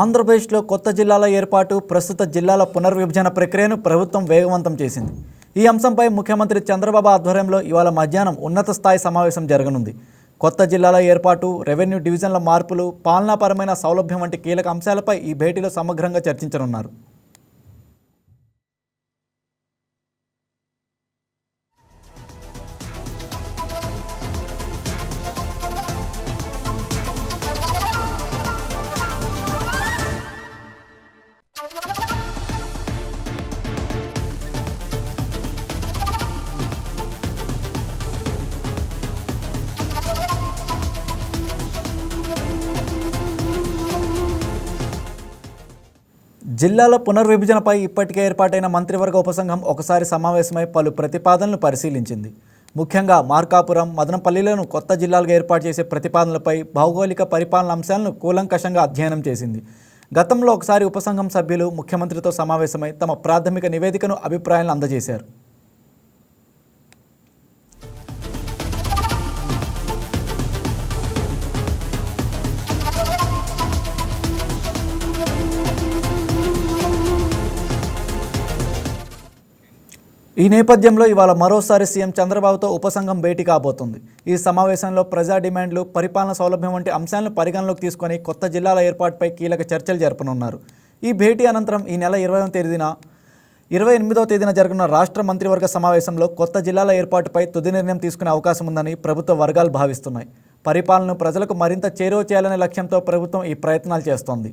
ఆంధ్రప్రదేశ్లో కొత్త జిల్లాల ఏర్పాటు ప్రస్తుత జిల్లాల పునర్విభజన ప్రక్రియను ప్రభుత్వం వేగవంతం చేసింది. ఈ అంశంపై ముఖ్యమంత్రి చంద్రబాబు ఆధ్వర్యంలో ఇవాళ మధ్యాహ్నం ఉన్నత స్థాయి సమావేశం జరగనుంది. కొత్త జిల్లాల ఏర్పాటు రెవెన్యూ డివిజన్ల మార్పులు పాలనాపరమైన సౌలభ్యం వంటి కీలక అంశాలపై ఈ భేటీలో సమగ్రంగా చర్చించనున్నారు. జిల్లాల పునర్విభజనపై ఇప్పటికే ఏర్పాటైన మంత్రివర్గ ఉపసంఘం ఒకసారి సమావేశమై పలు ప్రతిపాదనలు పరిశీలించింది. ముఖ్యంగా మార్కాపురం మదనపల్లిలను కొత్త జిల్లాలుగా ఏర్పాటు చేసే ప్రతిపాదనలపై భౌగోళిక పరిపాలన అంశాలను కూలంకషంగా అధ్యయనం చేసింది. గతంలో ఒకసారి ఉపసంఘం సభ్యులు ముఖ్యమంత్రితో సమావేశమై తమ ప్రాథమిక నివేదికను అభిప్రాయాలను అందజేశారు. ఈ నేపథ్యంలో ఇవాళ మరోసారి సీఎం చంద్రబాబుతో ఉపసంఘం భేటీ కాబోతుంది. ఈ సమావేశంలో ప్రజా డిమాండ్లు పరిపాలన సౌలభ్యం వంటి అంశాలను పరిగణలోకి తీసుకొని కొత్త జిల్లాల ఏర్పాటుపై కీలక చర్చలు జరపనున్నారు. ఈ భేటీ అనంతరం ఈ నెల ఇరవై తేదీన ఇరవై ఎనిమిదవ తేదీన జరగనున్న రాష్ట్ర మంత్రివర్గ సమావేశంలో కొత్త జిల్లాల ఏర్పాటుపై తుది నిర్ణయం తీసుకునే అవకాశం ఉందని ప్రభుత్వ వర్గాలు భావిస్తున్నాయి. పరిపాలనను ప్రజలకు మరింత చేరువ చేయాలనే లక్ష్యంతో ప్రభుత్వం ఈ ప్రయత్నాలు చేస్తోంది.